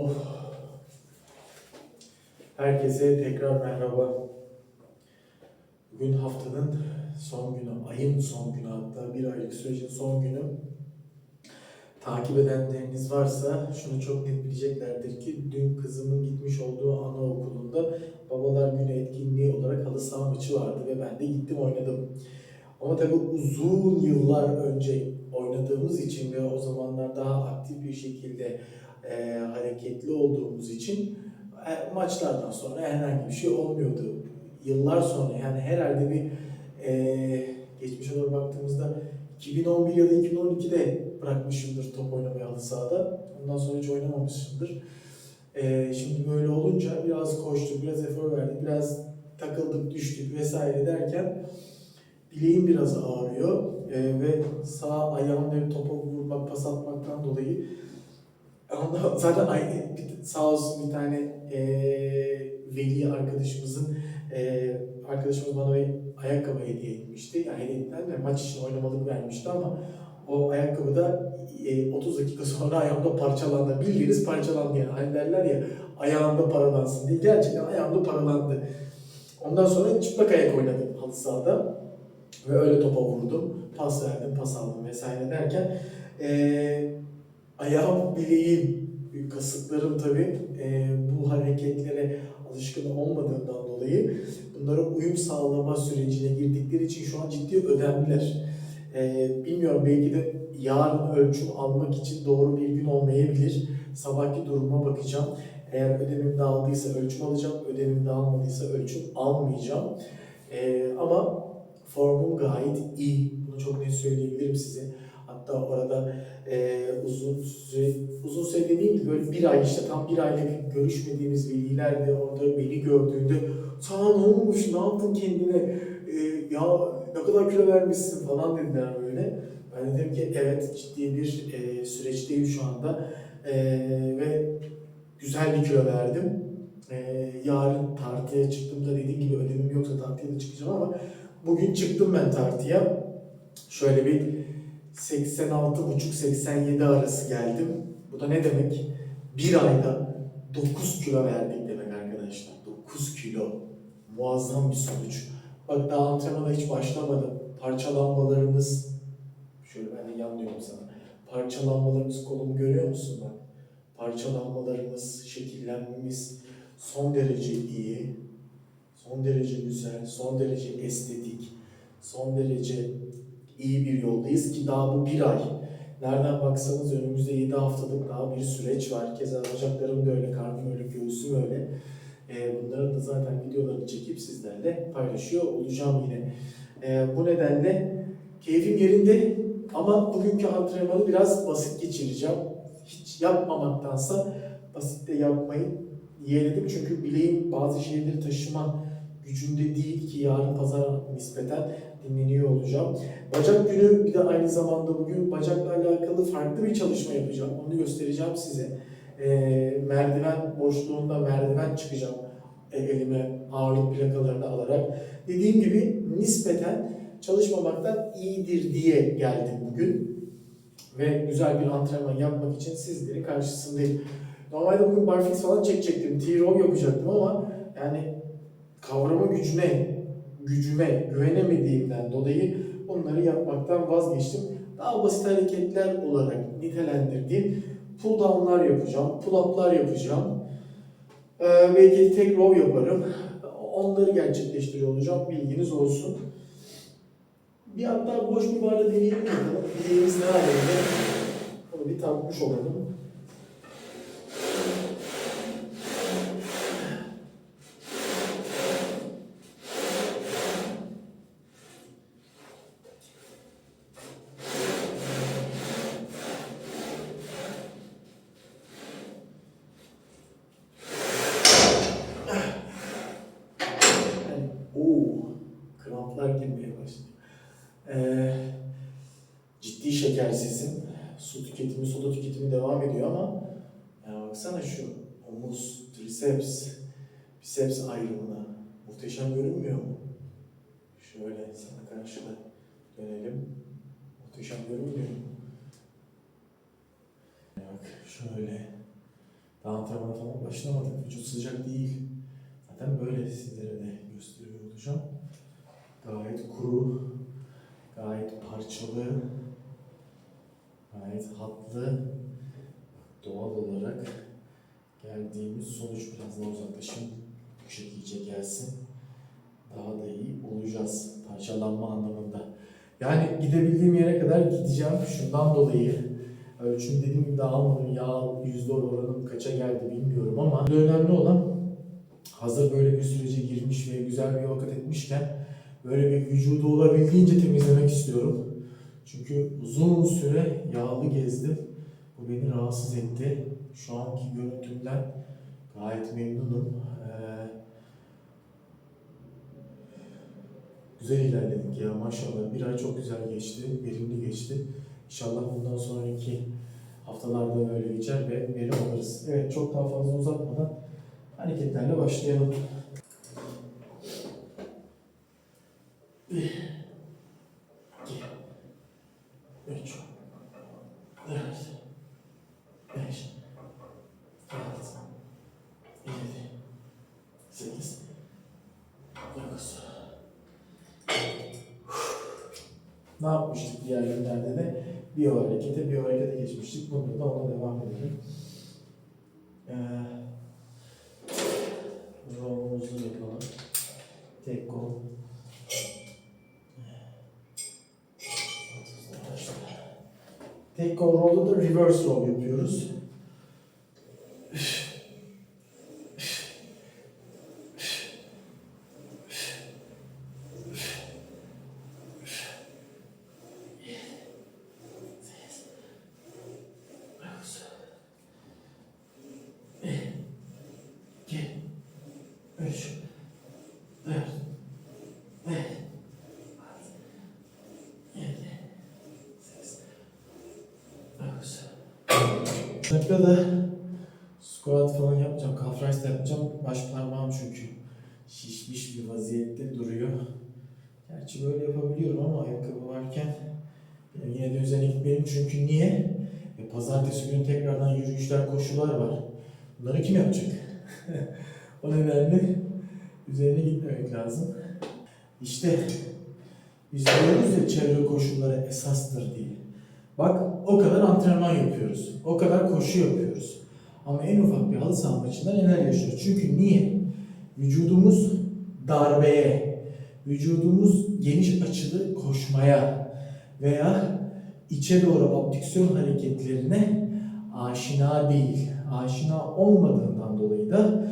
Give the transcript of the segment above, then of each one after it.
Oh. Herkese tekrar merhaba. Bugün haftanın son günü, ayın son günü hatta bir aylık sürecin son günü. Takip edenleriniz varsa şunu çok net bileceklerdir ki dün kızımın gitmiş olduğu anaokulunda babalar günü etkinliği olarak halı saha maçı vardı ve ben de gittim oynadım. Ama tabii uzun yıllar önce oynadığımız için ve o zamanlar daha aktif bir şekilde e, hareketli olduğumuz için e, maçlardan sonra herhangi bir şey olmuyordu. Yıllar sonra yani herhalde bir e, geçmişe doğru baktığımızda 2011 ya da 2012'de bırakmışımdır top oynamayı halı sahada. Ondan sonra hiç oynamamışımdır. E, şimdi böyle olunca biraz koştuk, biraz efor verdik, biraz takıldık, düştük vesaire derken bileğim biraz ağrıyor E, ve sağ ayağımla topa vurmak, pas atmaktan dolayı Ondan zaten aynı sağ olsun bir tane e, veli arkadaşımızın e, arkadaşımız bana bir ayakkabı hediye etmişti. Yani hediye ettiler de maç için oynamalık vermişti ama o ayakkabı da e, 30 dakika sonra ayağımda parçalandı. Bildiğiniz parçalandı yani. Hani derler ya ayağımda paralansın diye. Gerçekten ayağımda paralandı. Ondan sonra çıplak ayak oynadım halı sahada. Ve öyle topa vurdum. Pas verdim, pas aldım vesaire derken e, ayağım, bileğim, kasıklarım tabii e, bu hareketlere alışkın olmadığından dolayı bunlara uyum sağlama sürecine girdikleri için şu an ciddi ödemliler. E, bilmiyorum belki de yarın ölçüm almak için doğru bir gün olmayabilir. Sabahki duruma bakacağım. Eğer ödemim dağıldıysa ölçüm alacağım, ödemim dağılmadıysa ölçüm almayacağım. E, ama formum gayet iyi. Bunu çok net söyleyebilirim size. Hatta orada e, uzun süre, uzun süre dediğim gibi böyle bir ay işte tam bir aylık görüşmediğimiz veliler de orada beni gördüğünde sana ne olmuş, ne yaptın kendine, E, ya ne kadar kilo vermişsin falan dediler böyle. Ben de dedim ki evet ciddi bir e, süreçteyim şu anda E, ve güzel bir kilo verdim. E, yarın tartıya çıktığımda dediğim gibi ödemim yoksa tartıya da çıkacağım ama bugün çıktım ben tartıya. Şöyle bir 86,5-87 arası geldim. Bu da ne demek? Bir ayda 9 kilo verdik demek arkadaşlar. 9 kilo. Muazzam bir sonuç. Bak daha antrenmana hiç başlamadım. Parçalanmalarımız, şöyle ben de yanlıyorum sana. Parçalanmalarımız kolumu görüyor musun bak? Parçalanmalarımız, şekillenmemiz son derece iyi. Son derece güzel, son derece estetik, son derece iyi bir yoldayız ki daha bu bir ay. Nereden baksanız önümüzde 7 haftalık daha bir süreç var. Keza bacaklarım da öyle, karnım öyle, göğsüm öyle. Ee, bunların da zaten videolarını çekip sizlerle paylaşıyor olacağım yine. Ee, bu nedenle keyfim yerinde ama bugünkü antrenmanı biraz basit geçireceğim. Hiç yapmamaktansa basit de yapmayı yeğledim. Çünkü bileğim bazı şeyleri taşıma gücünde değil ki yarın pazar nispeten dinleniyor olacağım. Bacak günü bir de aynı zamanda bugün bacakla alakalı farklı bir çalışma yapacağım. Onu göstereceğim size. Ee, merdiven boşluğunda merdiven çıkacağım e, elime ağırlık plakalarını alarak. Dediğim gibi nispeten çalışmamaktan iyidir diye geldim bugün. Ve güzel bir antrenman yapmak için sizlerin karşısındayım. Normalde bugün barfix falan çekecektim. T-row yapacaktım ama yani kavrama gücüne, gücüme güvenemediğimden dolayı bunları yapmaktan vazgeçtim. Daha basit hareketler olarak nitelendirdiğim pull down'lar yapacağım, pull up'lar yapacağım. Ee, belki tek row yaparım. Onları gerçekleştiriyor olacağım. Bilginiz olsun. Bir hatta boş bir barda deneyelim bakalım. Bileğimiz ne halinde? Onu bir takmış olalım. Triceps, biceps ayrımına muhteşem görünmüyor mu? Şöyle sana karşı da dönelim. Muhteşem görünmüyor mu? Bak şöyle Daha antrenmana falan başlamadık. Vücut sıcak değil. Zaten böyle sizlere de gösteriyor olacağım. Gayet kuru, gayet parçalı, gayet hatlı, doğal olarak geldiğimiz sonuç biraz daha uzaklaşın. Bu şekilde gelsin. Daha da iyi olacağız parçalanma anlamında. Yani gidebildiğim yere kadar gideceğim. Şundan dolayı ölçüm dediğim gibi daha almadım. Yağ yüzde oranım kaça geldi bilmiyorum ama önemli olan hazır böyle bir sürece girmiş ve güzel bir vakit etmişken böyle bir vücudu olabildiğince temizlemek istiyorum. Çünkü uzun süre yağlı gezdim. Bu beni rahatsız etti. Şu anki görüntümden gayet memnunum. Ee, güzel ilerledik ya maşallah. Bir ay çok güzel geçti, verimli geçti. İnşallah bundan sonraki haftalarda böyle geçer ve verim alırız. Evet çok daha fazla uzatmadan hareketlerle başlayalım. Bir, iki, üç, dört, Ne yapmıştık diğer günlerde de? Bir o harekete, bir o harekete geçmiştik. Bunda da ona devam edelim. Ee, roll'umuzu yapalım. Tek kol. Tek kol roll'da da reverse roll yapıyoruz. Dakika da squat falan yapacağım, calf raise yapacağım. Baş parmağım çünkü şişmiş bir vaziyette duruyor. Gerçi böyle yapabiliyorum ama ayakkabı varken yine de üzerine gitmeyelim çünkü niye? E, pazartesi günü tekrardan yürüyüşler, koşular var. Bunları kim yapacak? o nedenle üzerine gitmemek lazım. İşte biz diyoruz ya çevre koşulları esastır diye. Bak o kadar antrenman yapıyoruz. O kadar koşu yapıyoruz. Ama en ufak bir halı saha maçında neler yaşıyoruz? Çünkü niye? Vücudumuz darbeye, vücudumuz geniş açılı koşmaya veya içe doğru abdüksiyon hareketlerine aşina değil. Aşina olmadığından dolayı da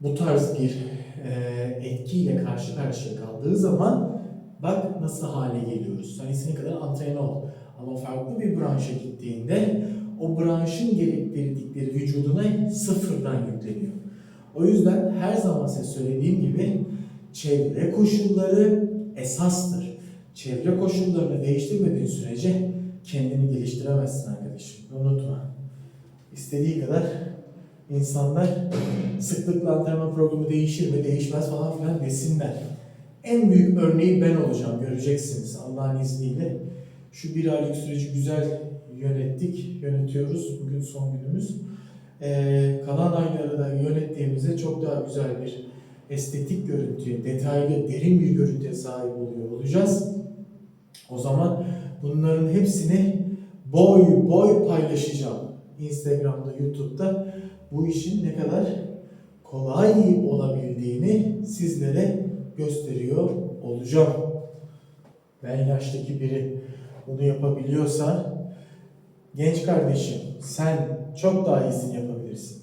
bu tarz bir e, etkiyle karşı karşıya kaldığı zaman bak nasıl hale geliyoruz. Hani istediğin kadar antrenör ol. Ama farklı bir branşa gittiğinde o branşın gerektirdikleri vücuduna sıfırdan yükleniyor. O yüzden her zaman size söylediğim gibi çevre koşulları esastır. Çevre koşullarını değiştirmediğin sürece kendini geliştiremezsin arkadaşım. Unutma. İstediği kadar insanlar sıklıkla antrenman programı değişir mi değişmez falan filan desinler. En büyük örneği ben olacağım göreceksiniz Allah'ın izniyle. Şu bir aylık süreci güzel yönettik, yönetiyoruz. Bugün son günümüz. Ee, kalan ayları da yönettiğimizde çok daha güzel bir estetik görüntüye, detaylı, derin bir görüntüye sahip oluyor olacağız. O zaman bunların hepsini boy boy paylaşacağım. Instagram'da, YouTube'da bu işin ne kadar kolay olabildiğini sizlere gösteriyor olacağım. Ben yaştaki biri bunu yapabiliyorsa genç kardeşim sen çok daha iyisini yapabilirsin.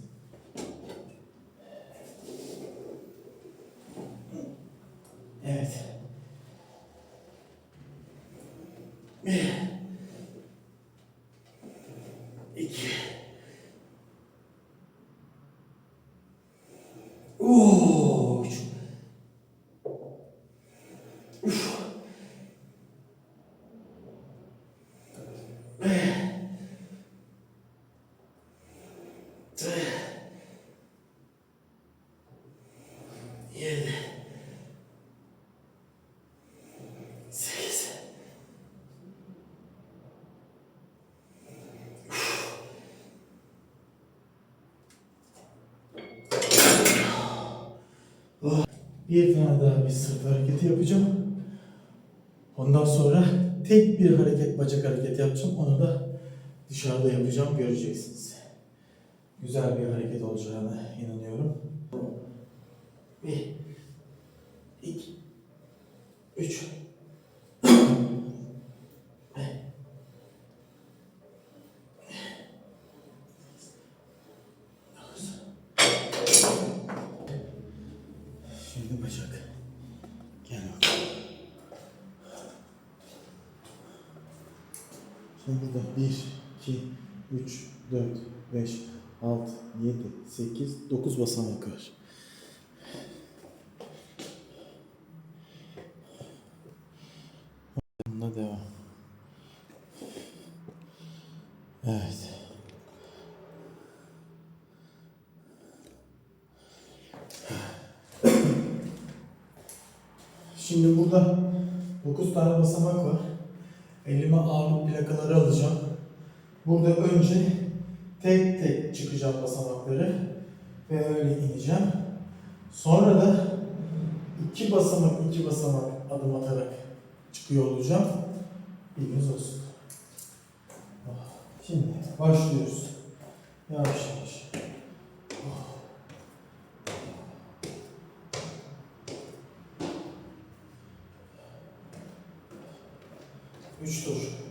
Evet. Bir. İki. Oo. üç. Uf. Yedi. Sekiz. Bir tane daha bir sırt hareketi yapacağım. Ondan sonra tek bir hareket, bacak hareketi yapacağım. Onu da dışarıda yapacağım, göreceksiniz. Güzel bir hareket olacağına inanıyorum. Bir, iki, üç, Şimdi burada 1, 2, 3, 4, 5, 6, 7, 8, 9 basamak var. Bunda devam. Evet. Şimdi burada 9 tane basamak var. Elime ağırlık plakaları alacağım. Burada önce tek tek çıkacağım basamakları ve öyle ineceğim. Sonra da iki basamak iki basamak adım atarak çıkıyor olacağım. Bilginiz olsun. Şimdi başlıyoruz. Yavaş yavaş. Üç tur.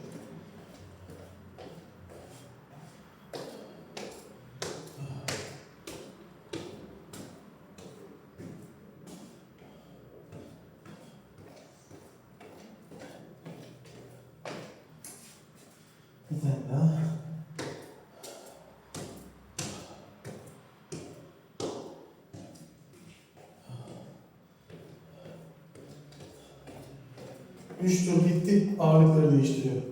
3 tur gitti, ağırlıkları değiştiriyor.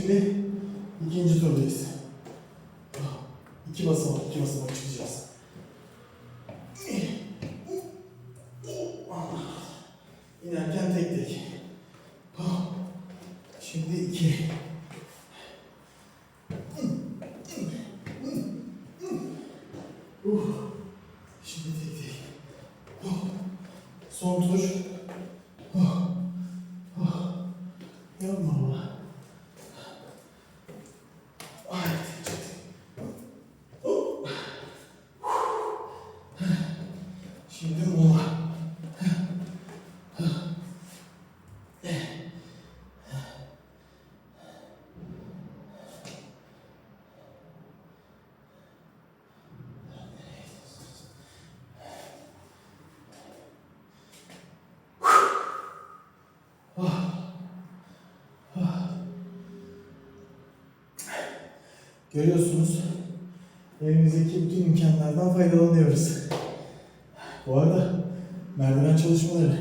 Şimdi ikinci turdayız. İki basamak, iki basamak çıkacağız. İnerken tek tek. Şimdi iki. Uh. Görüyorsunuz elimizdeki bütün imkanlardan faydalanıyoruz. Bu arada merdiven çalışmaları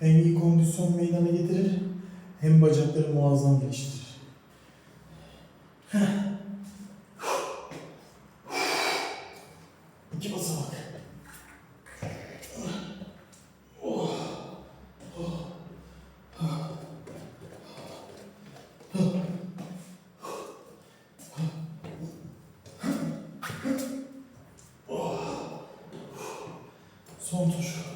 hem iyi kondisyon meydana getirir hem bacakları muazzam geliştirir. Heh. İki basamak. Son tur.